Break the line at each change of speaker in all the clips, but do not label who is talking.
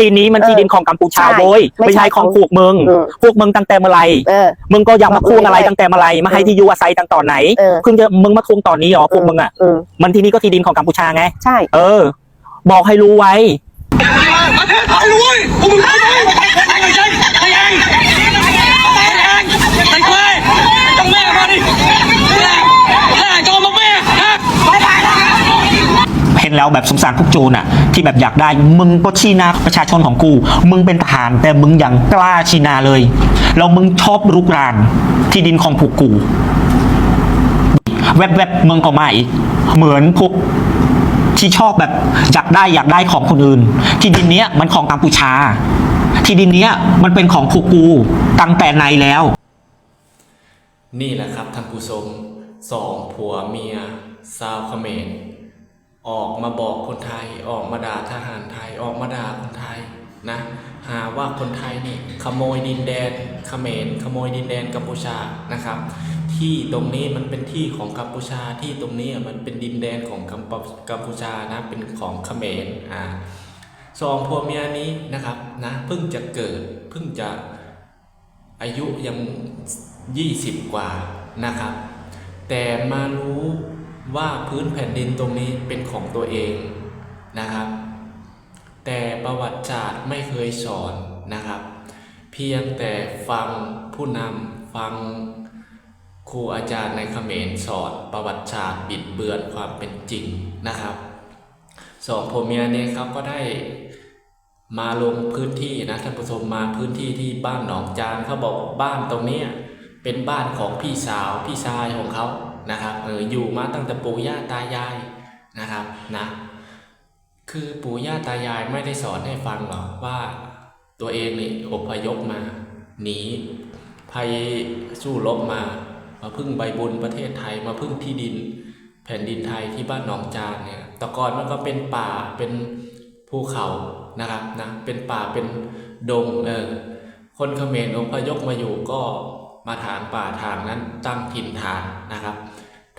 ทีนี้มัน
เออ
ที่ดินของกัมพูชา
ใช่
โว้ย
ไม่
ไม่
ใช่
ใช่ของ
ของ
พวกมึง
เออ
พวกมึงตั้งแต่เมื่อไหร
เออ
มึงก็ยังมาทวงอะไร
เออ
ตั้งแต่เมื่อไหรมาให้ที่อยู่อาศัยตั้งตอนไหน
เออ
เพิ่งจะมึงมาทวงตอนนี้เหรอพวกมึงอะ
เออ
มันที่นี่ก็ที่ดินของกัมพูชาไง
ใช่
เออ บอกให้รู้ไว้
ประเทศไน
แล้วแบบสงสารพวกโจรอะที่แบบอยากได้มึงก็ชี้หน้าประชาชนของกู มึงเป็นทหาร แต่มึงยังกล้าชี้หน้าเลยแล้วมึงชอบรุกรานที่ดินของพวกกู แวบๆมึงก็มาอีกเหมือนพวกที่ชอบแบบอยากได้อยากได้ของคนอื่น ที่ดินเนี้ยมันของกัมพูชา ที่ดินเนี้ยมันเป็นของพวกกูตั้งแต่ไหนแล้ว
นี่แหละครับท่านผู้ชมสองผัวเมีย ซาวเขมร ออกมาบอกคนไทย ออกมาด่าทหารไทย ออกมาด่าคนไทยนะ หาว่าคนไทยนี่ขโมยดินแดนเขมรขโมยดินแดนกัมพูชานะครับ ที่ตรงนี้มันเป็นที่ของกัมพูชาที่ตรงนี้มันเป็นดินแดนของกัมปกัมพูชานะเป็นของเขมรอ่าสองผัวเมียนี้นะครับนะเพิ่งจะเกิดเพิ่งจะอายุยัง 20 กว่านะครับ แต่มารู้ ว่าพื้นแผ่นดินตรงนี้เป็นของตัวเองนะครับ แต่ประวัติศาสตร์ไม่เคยสอนนะครับ เพียงแต่ฟังผู้นำฟังครูอาจารย์ในเขมรสอนประวัติศาสตร์บิดเบือนความเป็นจริงนะครับสองผัวเมียนี้เขาก็ได้มาลงพื้นที่นะท่านผู้ชมมาพื้นที่ที่บ้านหนองจานเขาบอกบ้านตรงนี้เป็นบ้านของพี่สาวพี่ชายของเขา นะครับเอออยู่มาตั้งแต่ปู่ย่าตายายนะครับนะคือปู่ย่าตายายไม่ได้สอนให้ฟังหรอกว่าตัวเองนี่อพยพมาหนีภัยสู้รบมา มาพึ่งใบบุญประเทศไทยมาพึ่งที่ดิน แผ่นดินไทยที่บ้านหนองจานเนี่ยแต่ก่อนมันก็เป็นป่าเป็นภูเขานะครับนะเป็นป่าเป็นดงเออคนเขมรอพยพมาอยู่ก็มาทางป่าทางนั้นตั้งถิ่นฐานนะครับ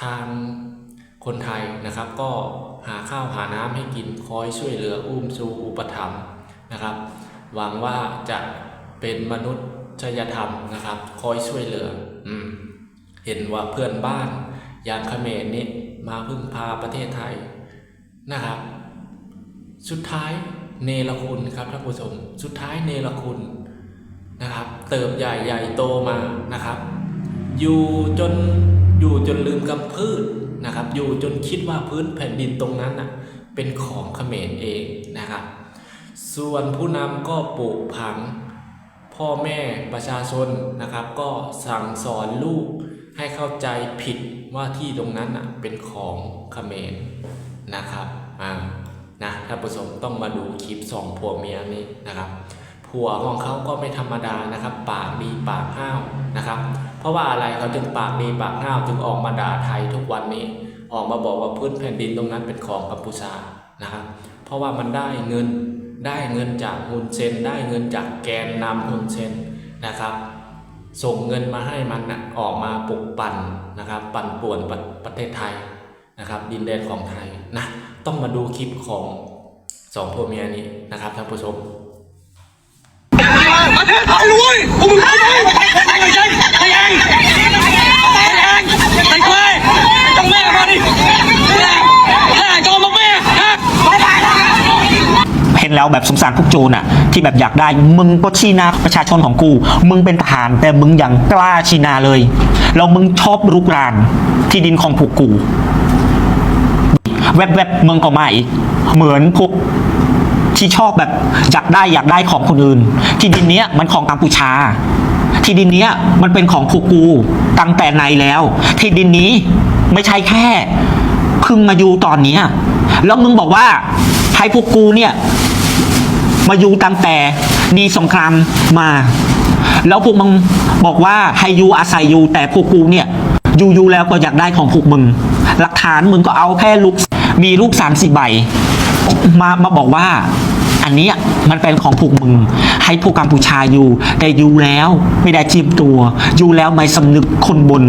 ทางคนไทยนะครับ ก็หาข้าวหาน้ำให้กินคอยช่วยเหลืออุ้มชูอุปถัมภ์นะครับ หวังว่าจะเป็นมนุษยธรรมนะครับ คอยช่วยเหลืออเห็นว่าเพื่อนบ้านอย่างเขมรนี่มาพึ่งพาประเทศไทยนะครับ สุดท้ายเนรคุณครับท่านผู้ชมสุดท้ายเนรคุณนะครับ เติบใหญ่ใหญ่โตมานะครับ อยู่จน อยู่จนลืมกำพืชนะครับ อยู่จนคิดว่าพื้นแผ่นดินตรงนั้นน่ะเป็นของเขมรเองนะครับ ส่วนผู้นำก็ปลูกผัง พ่อแม่ประชาชนนะครับ ก็สั่งสอนลูกให้เข้าใจผิดว่าที่ตรงนั้นอะเป็นของเขมรนะครับอ่านะท่านผู้ชมต้องมาดูคลิปสองผัวเมียนี้นะครับผัวของเขาก็ไม่ธรรมดานะครับ ปากดีปากห้าวนะครับ เพราะว่าอะไรเขาจึงปากดีปากห้าวจึงออกมาด่าไทยทุกวันนี้ ออกมาบอกว่าพื้นแผ่นดินตรงนั้นเป็นของกัมพูชานะครับ เพราะว่ามันได้เงินได้เงินจากฮุนเซนได้เงินจากแกนนำฮุนเซนนะครับ ส่งเงินมาให้มันนะออกมาปลุกปั่นนะครับ ปั่นป่วนประประเทศไทยนะครับ ดินแดนของไทยนะต้องมาดูคลิปของสองผัวเมียนี้นะครับท่านผู้ชม
ประเทศไทยรวยพวกมึงรู้ไหมใค เองใครเองใครควายต้องแม่มาดิแค่จอมแม่ฮะไปไป
เห็นแล้วแบบสงสารพวกโจรอะที่แบบอยากได้มึงก็ชี้หน้าประชาชนของกู มึงเป็นทหารแต่มึงยังกล้าชี้หน้าเลยแล้วมึงชอบรุกรานที่ดินของพวกกูแวบๆมึงก็มาอีกเหมือนพวกที่ชอบแบบอยากได้อยากได้ของคนอื่น ที่ดินเนี้ยมันของกัมพูชา ที่ดินเนี้ยมันเป็นของพวกกูตั้งแต่ไหนแล้ว ที่ดินนี้ไม่ใช่แค่เพิ่งมาอยู่ตอนเนี้ยแล้วมึงบอกว่าให้พวกกูเนี่ยมาอยู่ตั้งแต่มีสงครามมา แล้วพวกมึงบอกว่าให้อยู่อาศัยอยู่แต่พวกกูเนี่ยอยู่อยู่แล้วก็อยากได้ของพวกมึง หลักฐานมึงก็เอาแค่ลูกมีลูกสามสิบใบ มามาบอกว่า อันนี้มันเป็นของพวกมึง ให้พวกกัมพูชาอยู่ แต่อยู่แล้วไม่ได้จีบตัว อยู่แล้วไม่สำนึกคนบน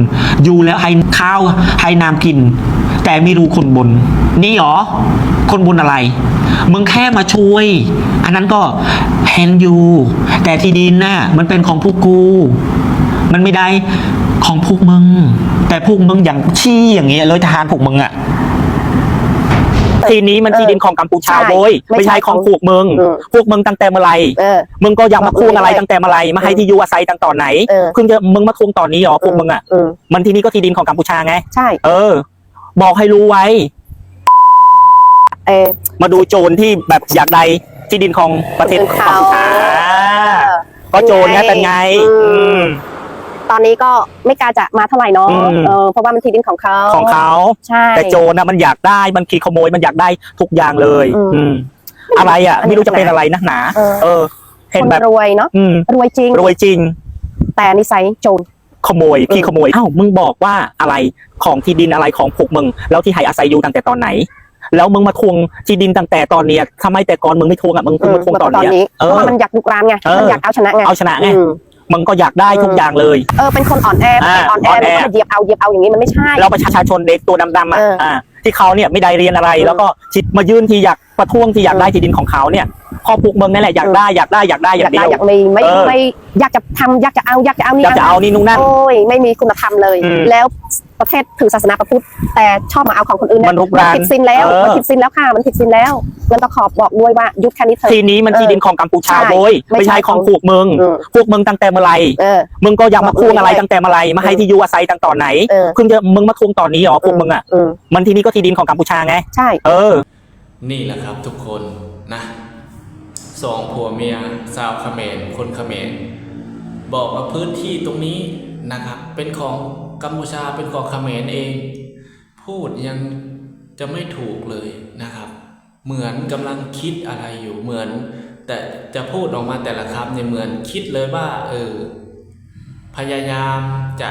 อยู่แล้วให้ข้าวให้น้ำกิน แต่ไม่รู้คนบน นี่หรอ คนบนอะไร มึงแค่มาช่วย อันนั้นก็เห็นอยู่แต่ที่ดินน่ะมันเป็นของพวกกู มันไม่ได้ของพวกมึง แต่พวกมึงอย่างชี้อย่างเงี้ยเลยทหารพวกมึงอะ ทีนี้มันที่ดินของกัมพูชา
ใช่
โว้ย
ไม่
ไม่
ใช่
ใช่ของพวกมึง
อืม
พวกมึงตั้งแต่เมื่อไหร
เออ
มึงก็ยังมาทวงอะไร
เออ
ตั้งแต่เมื่อไหรมาให้ที่อยู่อาศัยตั้งตอนไหน
เออ
เพิ่งจะมึงมาทวงตอนนี้เหรอพวกมึงอะ
อืม
มันที่นี่ก็ที่ดินของกัมพูชาไง
ใช่
เออ บอกให้รู้ไว้
เออ
มาดูโจรที่แบบอยากได้ที่ดินของประเทศ
ของ
กัม
เขา
พูชาก็โจรไงเป็นไง
อืม
อืม
ตอนนี้ก็ไม่กล้าจะมาเท่าไหร่เนาะ
อืม
เออเพราะว่ามันที่ดินของเขา
ของเขา
ใช่
แต่โจรนะมันอยากได้มันขี่ขโมยมันอยากได้ทุกอย่างเลย
อืม
อืมอะไรอะ
อันนี้
ไม่รู้จะเป็นอะไรนะหนา
เออ
เออ เห็น
คน
แบบ
รวยเนาะ
อืม
รวยจริง
รวยจริง
แต่นิสัยโจร
ขโมยขี่ขโมยอ้าวมึงบอกว่าอะไรของที่ดินอะไรของพวกมึง แล้วที่ให้อาศัยอยู่ตั้งแต่ตอนไหน แล้วมึงมาทวงที่ดินตั้งแต่ตอนเนี้ยทำไมแต่ก่อนมึงไม่ทวงอะมึงเพิ่งมาทวงตอนเนี้ย
เพ
เอ
ราะ
อ
ว่ามันอยากลุกรานไง
เออ
มันอยากเอาชนะไง
เอาชนะไง
อืม
มึงก็อยากได้ทุกอย่างเลย
เออเป็นคนอ่อนแอ
อ่า
เป็นอ่อนแอ
อ่อนแอ
ไม่ใช่เหยียบเอาเหยียบเอาอย่างนี้มันไม่ใช่
แล้วประชาชนเด็กตัวดำๆอะ
เอออ่
อ่าที่เขาเนี่ยไม่ได้เรียนอะไร
อืม
แล้วก็คิดมายื่นที่อยาก ประท้วงที่อยากได้ที่ดินของเขาเนี่ยพอพวกมึงนั่นแหละอยากได้อยากได้อยากได้อ
อยา
ย่ากงเดี
ได้
ยว
อยากมีไม่
เออ
ไม่อยากจะทำอยากจะเอาอยากจะเอานี่
อยากจะเอานี่นู่นนั่น
โอ้ยไม่มีคุณธรรมเลย
อืม
แล้วประเทศถือศาสนาพระพุทธแต่ชอบมาเอาของคนอื่นเย
มันรุกราน
ผิดศีลแล้ว
เออ
มันผิดศีลแล้วค่ะมันผิดศีลแล้วมันต้องขอบบอกด้วยว่ายุคแค่นี้เถอะ
ทีนี้มันที่ดินของกัมพูชา
ใช่
โว้ย
ไม่
ไม่
ใช่
ใช่ของพวกมึง
อืม
พวกมึงตั้งแต่เมื่อไหร
เออ
มึงก็ยังมาทวงอะไร
บอกเลย
ตั้งแต่เมื่อไหรมาให้ที่อยู่อาศัยตั้งตอนไหน
เออ
เพิ่งจะมึงมาทวงตอนนี้เหรอพวกมึงอะ
อืม
มันที่นี่ก็ที่ดินของกัมพูชาไง
ใช่
เออ
นี่แหละครับทุกคนนะสองผัวเมียสาวเขมรคนเขมรบอกว่าพื้นที่ตรงนี้นะครับ เป็นของกัมพูชาเป็นของเขมรเอง พูดยังจะไม่ถูกเลยนะครับ เหมือนกำลังคิดอะไรอยู่เหมือน แต่จะพูดออกมาแต่ละคำเนี่ยเหมือนคิดเลยว่าเออพยายามจะ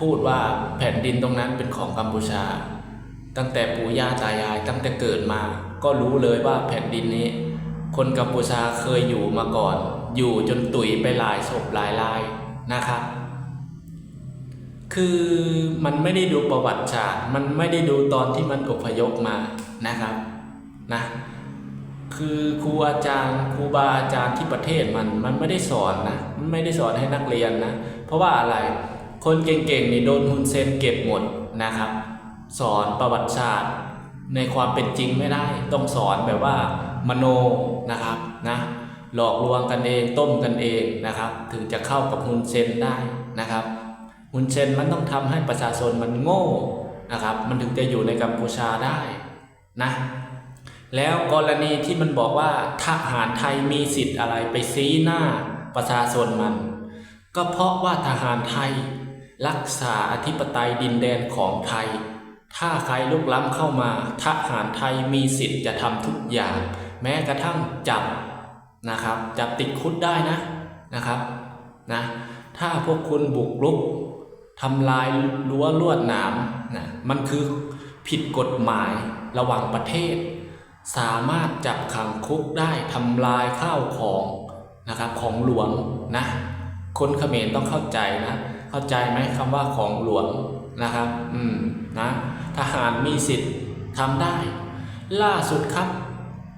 พูดว่าแผ่นดินตรงนั้นเป็นของกัมพูชา ตั้งแต่ปู่ย่าตายายตั้งแต่เกิดมา ก็รู้เลยว่าแผ่นดินนี้ คนกัมพูชาเคยอยู่มาก่อน อยู่จนตุ๋ยไปหลายศพหลายรายนะครับคือมันไม่ได้ดูประวัติศาสตร์ มันไม่ได้ดูตอนที่มันอพยพมานะครับนะคือครูอาจารย์ครูบาอาจารย์ที่ประเทศมันมันไม่ได้สอนนะมันไม่ได้สอนให้นักเรียนนะเพราะว่าอะไรคนเก่งๆนี่โดนฮุนเซนเก็บหมดนะครับ สอนประวัติศาสตร์ในความเป็นจริงไม่ได้ ต้องสอนแบบว่ามโนนะครับนะหลอกลวงกันเองต้มกันเองนะครับ ถึงจะเข้ากับฮุนเซนได้นะครับฮุนเซนมันต้องทำให้ประชาชนมันโง่นะครับ มันถึงจะอยู่ในกัมพูชาได้นะแล้วกรณีที่มันบอกว่าทหารไทยมีสิทธิ์อะไรไปซีหน้าประชาชนมัน ก็เพราะว่าทหารไทย รักษาอธิปไตยดินแดนของไทย ถ้าใครลุกล้ำเข้ามาทหารไทยมีสิทธิ์จะทำทุกอย่าง แม้กระทั่งจับนะครับ จับติดคุกได้นะนะครับนะถ้าพวกคุณบุกรุกทำลายรั้วลวดหนามนะมันคือผิดกฎหมายระหว่างประเทศ สามารถจับขังคุกได้ทำลายข้าวของนะครับของหลวงนะคนเขมรต้องเข้าใจนะ เข้าใจไหมคำว่าของหลวงนะครับ อืมนะ ทหารมีสิทธิ์ทำได้ ล่าสุดครับ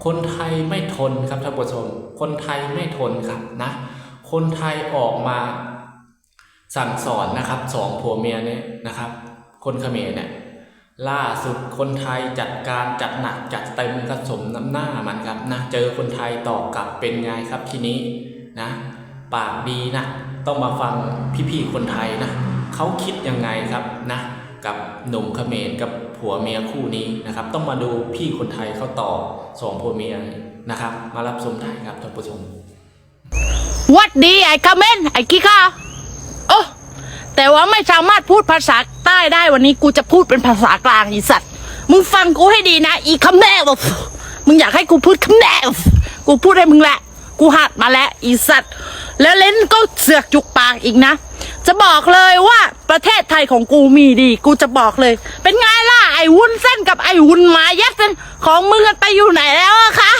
คนไทยไม่ทนครับท่านผู้ชม คนไทยไม่ทนครับนะ คนไทยออกมาสั่งสอนนะครับสองผัวเมียเนี่ยนะครับ คนเขมรเนี่ยล่าสุดคนไทยจัดการจัดหนักจัดเต็มกระสมน้ำหน้ามันครับนะเจอคนไทยตอบกลับเป็นไงครับทีนี้นะ ปากดีนะ ต้องมาฟังพี่ๆคนไทยนะเขาคิดยังไงครับนะ กับหนุ่มเขมรกับผัวเมียคู่นี้นะครับ ต้องมาดูพี่คนไทยเขาตอบสองผัวเมียนะครับ มารับชมได้ครับท่านผู้ชม
วัดดีไอ้คาเมนไอ้ขี้ข้าโอ้แต่ว่าไม่สามารถพูดภาษาใต้ได้วันนี้กูจะพูดเป็นภาษากลางอีสัตว์มึงฟังกูให้ดีนะ อีคำแน่บอกมึงอยากให้กูพูดคำแน่กูพูดให้มึงแหละ กูหัดมาแล้วอีสัตว์แล้วเล่นก็เสือกจุกปากอีกนะ จะบอกเลยว่าประเทศไทยของกูมีดี กูจะบอกเลย เป็นไงล่ะไอ้วุ้นเส้นกับไอ้วุ้นมายัดเส้นของมึงกันไปอยู่ไหนแล้วอะคะ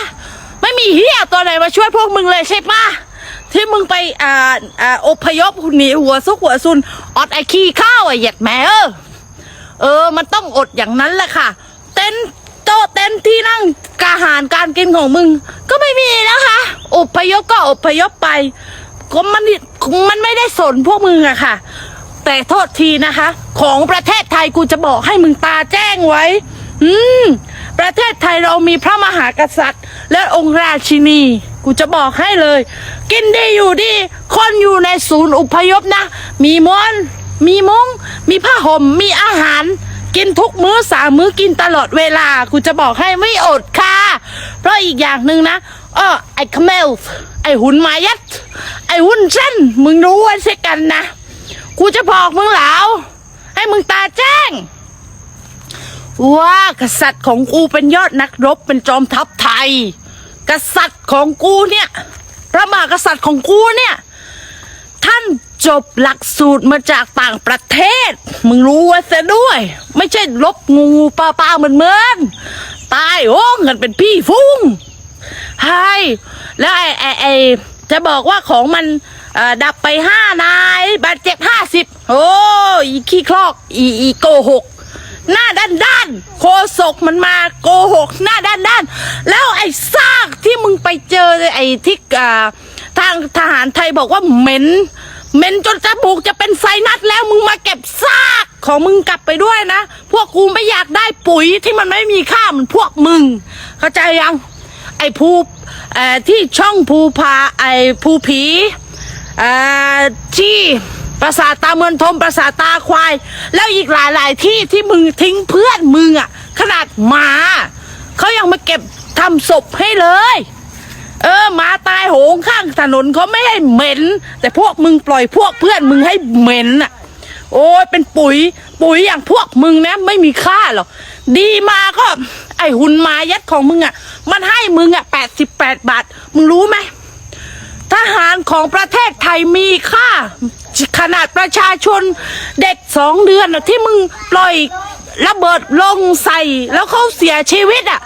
ไม่มีเฮียตัวไหนมาช่วยพวกมึงเลยใช่ปะที่มึงไปอ่าอ่าอพยพหนีหัวซุกหัวซุนอดไอขี้ข้าวไอเหยียดแม่เออเออ มันต้องอดอย่างนั้นแหละค่ะ เต็นโต๊ะเต็นที่นั่งกาหารการกินของมึง ก็ไม่มีนะคะอพยพก็อพยพไป ก็มันมันไม่ได้สนพวกมึงอะค่ะ แต่โทษทีนะคะ ของประเทศไทยกูจะบอกให้มึงตาแจ้งไว้ อืม ประเทศไทยเรามีพระมหากษัตริย์ และองค์ราชินี กูจะบอกให้เลย กินดีอยู่ดี คนอยู่ในศูนย์อุพยพนะ มีมอนมีมุง้ง มีผ้าห่ม มีอาหาร กินทุกมื้อสามมื้อกินตลอดเวลา กูจะบอกให้ไม่อดค่ะ เพราะอีกอย่างหนึ่งนะ เออไอ้คาเมลไอ้หุ่นมายัด ไอ้หุ่นเส้น มึงรู้ไว้สียกันนะ กูจะบอกมึงเหลาให้มึงตาแจ้ง ว่ากษัตริย์ของกูเป็นยอดนักรบเป็นจอมทัพไทย กษัตริย์ของกูเนี่ย พระมหากษัตริย์ของกูเนี่ย ท่านจบหลักสูตรมาจากต่างประเทศ มึงรู้ไว้ซะด้วย ไม่ใช่ลบงูปลาปลาเหมือนเหมือนตายโอ้เงินเป็นพี่ฟุ้ง ใช่แล้วไอ้ไอ้ไอ้จะบอกว่าของมันดับไปห้านายบาดเจ็บห้าสิบโอ้อีขี้คลอกอีอีโกหกหน้าด้านด้านโคศกมันมาโกหก หน้าด้านด้านแล้วไอ้ซากที่มึงไปเจอไอ้ที่ทางทหารไทยบอกว่าเหม็นเหม็นจนจมูกจะเป็นไซนัสแล้วมึงมาเก็บซากของมึงกลับไปด้วยนะ พวกกูไม่อยากได้ปุ๋ยที่มันไม่มีค่าเหมือนพวกมึง เข้าใจยัง อ้ภูที่ช่องภูพาไอ้ภูผีที่ปราสาทตาเมือนทมปราสาทตาควาย แล้วอีกหลาย ๆ ที่ที่มึงทิ้งเพื่อนมึงอะ ขนาดหมาเขายังมาเก็บทำศพให้เลย เออหมาตายโหงข้างถนนเขาไม่ให้เหม็น แต่พวกมึงปล่อยพวกเพื่อนมึงให้เหม็นอะ โอ้ยเป็นปุ๋ย ปุ๋ยอย่างพวกมึงนะ ไม่มีค่าหรอกดีมาก็ ไอหุ่นมายัดของมึงอะ มันให้มึงอะแปดสิบแปดบาท มึงรู้ไหมทหารของประเทศไทยมีค่า ขนาดประชาชนเด็กสองเดือนที่มึงปล่อยระเบิดลงใส่ แล้วเขาเสียชีวิตอะ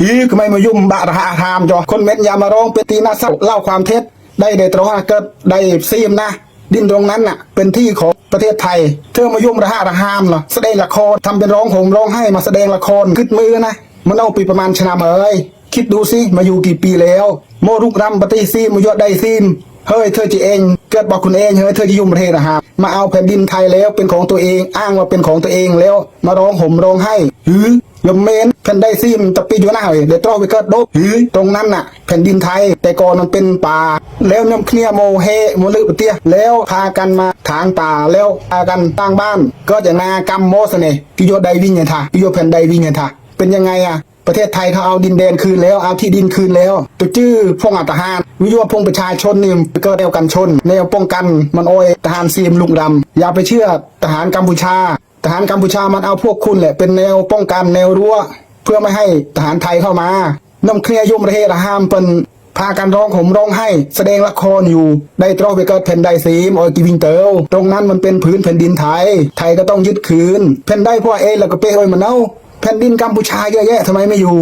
ฮีทำไมมายุ่มบะระหะทามจอคนเม็ดยามาร้องเป็นตีนาสัเล่าความเท็จ ได้เดตรงเกิดได้ซีมนะ ดินตรงนั้นน่ะ เป็นที่ของประเทศไทย เธอมายุ่มระหะระหามเหรอแสดงละครทำเป็นร้องโหมร้องให้มาแสดงละครขึ้นมือนะมันเอาปีประมาณชนะเอ้ยคิดดูสิมาอยู่กี่ปีแล้ว โมรุกรำปฏิซีมยอดได้ซีมเฮ้ยเธอจะเอง เกิดบอกคุณเองเฮ้ยเธอจะยุ่มประเทศนะฮะมาเอาแผ่นดินไทยแล้วเป็นของตัวเองอ้างว่าเป็นของตัวเองแล้ว มาร้องห่มร้องให้หือ ยมเมนแผ่นได้ซิมตะปีอยู่หน้าเฮ้ยเดี๋ยวตรอไปเกิดโดบหือตรงนั้นน่ะแผ่นดินไทย แต่ก่อนมันเป็นป่า แล้วยมเคลียโมเฮโมลือปะเตียแล้วพากันมาทางป่าแล้วพากันตั้งบ้าน ก็จะนากรรมโมสเนกิโยไดวิญญาณทากิโยแผ่นไดวิญญาณทาเป็นยังไงอะประเทศไทยเขาเอาดินแดนคืนแล้วเอาที่ดินคืนแล้วตัวชื่อพงอัตหารวิวพงประชาชนนี่ก็แนวกันชนแนวป้องกันมันโอยทหารซีมลุงดำอย่าไปเชื่อทหารกัมพูชา ทหารกัมพูชามันเอาพวกคุณแหละเป็นแนวป้องกันแนวรั้ว เพื่อไม่ให้ทหารไทยเข้ามาน้ำเคลียร์ยุ่มประเทศห้ามเป็นพากันร้องผมร้องให้แสดงละครอยู่ได้ตรอไปเกิดแผ่นไดซีมออยกิวิงเตลตรงนั้นมันเป็นพื้นแผ่นดินไทย ไทยก็ต้องยึดคืน แผ่นได้พวกเองแล้วก็เป้อยมันเอาแผ่นดินกัมพูชาเยอะแยะทำไมไม่อยู่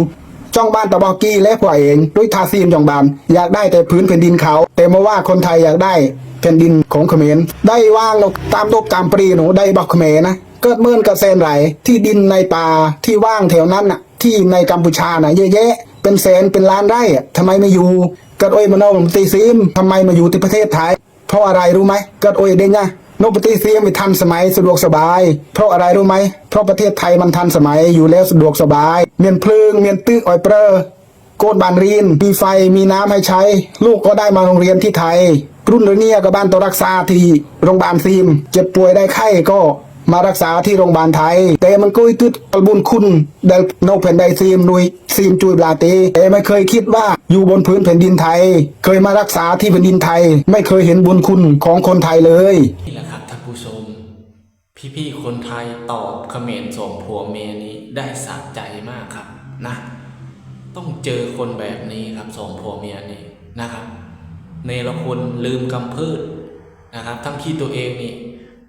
จ้องบ้านตะบอกกี้และพวกเองด้วยทาซีมจองบานอยากได้แต่พื้นแผ่นดินเขา แต่มาว่าคนไทยอยากได้แผ่นดินของเขมรได้ว่างเราตามโลกตามปรีหนูได้บอกเขมรนะ เกิดเมื่อนกระเซนไหลที่ดินในป่าที่ว่างแถวนั้นน่ะ ที่ในกัมพูชาน่ะเยอะแยะ เป็นแสนเป็นล้านไร่อะทำไมไม่อยู่เกิดโอ้ยมโนมตีซีมทำไมมาอยู่ที่ประเทศไทยเพราะอะไรรู้ไหมเกิดโอ้ยเด้งนะโนปฏิเซียมไม่ทันสมัยสะดวกสบาย เพราะอะไรรู้ไหม เพราะประเทศไทยมันทันสมัยอยู่แล้วสะดวกสบาย เมียนเพลิงเมียนตึกอ้อยเปรอโกดบานรีนมีไฟมีน้ำให้ใช้ ลูกก็ได้มาโรงเรียนที่ไทย รุ่นเรเนียก็บ้านตัวรักษาที่โรงพยาบาลซีม เจ็บป่วยได้ไข้ก็ มารักษาที่โรงพยาบาลไทย แต่มันก็ตึดบุญคุณเดลโนแผ่นไดซีมนุยซีมจุยบลาเตแต่ไม่เคยคิดว่าอยู่บนพื้นแผ่นดินไทย เคยมารักษาที่แผ่นดินไทย ไม่เคยเห็นบุญคุณของคนไทยเลย
นี่แหละครับท่านผู้ชม พี่ๆคนไทยตอบเขมรส่งผัวเมียนี้ได้สะใจมากครับนะ ต้องเจอคนแบบนี้ครับส่งผัวเมียนี้นะครับเนรคุณลืมกำพืชนะครับ ทั้งที่ตัวเองนี่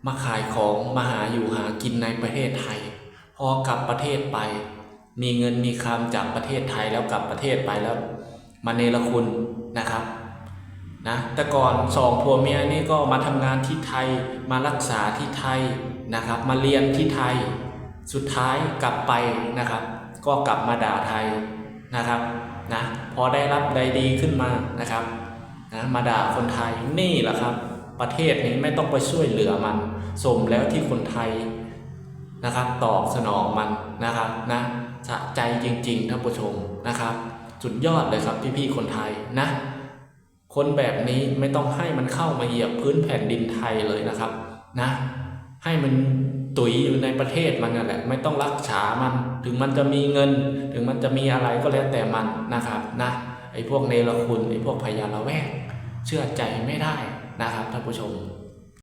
มาขายของมาหาอยู่หากินในประเทศไทย พอกลับประเทศไป มีเงินมีคำจากประเทศไทยแล้วกลับประเทศไปแล้วมาเนรคุณนะครับนะแต่ก่อนสองผัวเมียนี่ก็มาทำงานที่ไทยมารักษาที่ไทยนะครับ มาเรียนที่ไทย สุดท้ายกลับไปนะครับ ก็กลับมาด่าไทยนะครับนะพอได้รับใดดีขึ้นมานะครับนะมาด่าคนไทยนี่แหละครับ ประเทศนี้ไม่ต้องไปช่วยเหลือมัน สมแล้วที่คนไทยนะครับตอบสนองมันนะครับนะสะใจจริงๆท่านผู้ชมนะครับ สุดยอดเลยครับพี่ๆคนไทยนะ คนแบบนี้ไม่ต้องให้มันเข้ามาเหยียบพื้นแผ่นดินไทยเลยนะครับนะให้มันตุยอยู่ในประเทศมันนั่นแหละไม่ต้องรักษามัน ถึงมันจะมีเงิน ถึงมันจะมีอะไรก็แล้วแต่มันนะครับนะไอ้พวกเนรคุณไอ้พวกพยาละแวกเชื่อใจไม่ได้นะครับท่านผู้ชม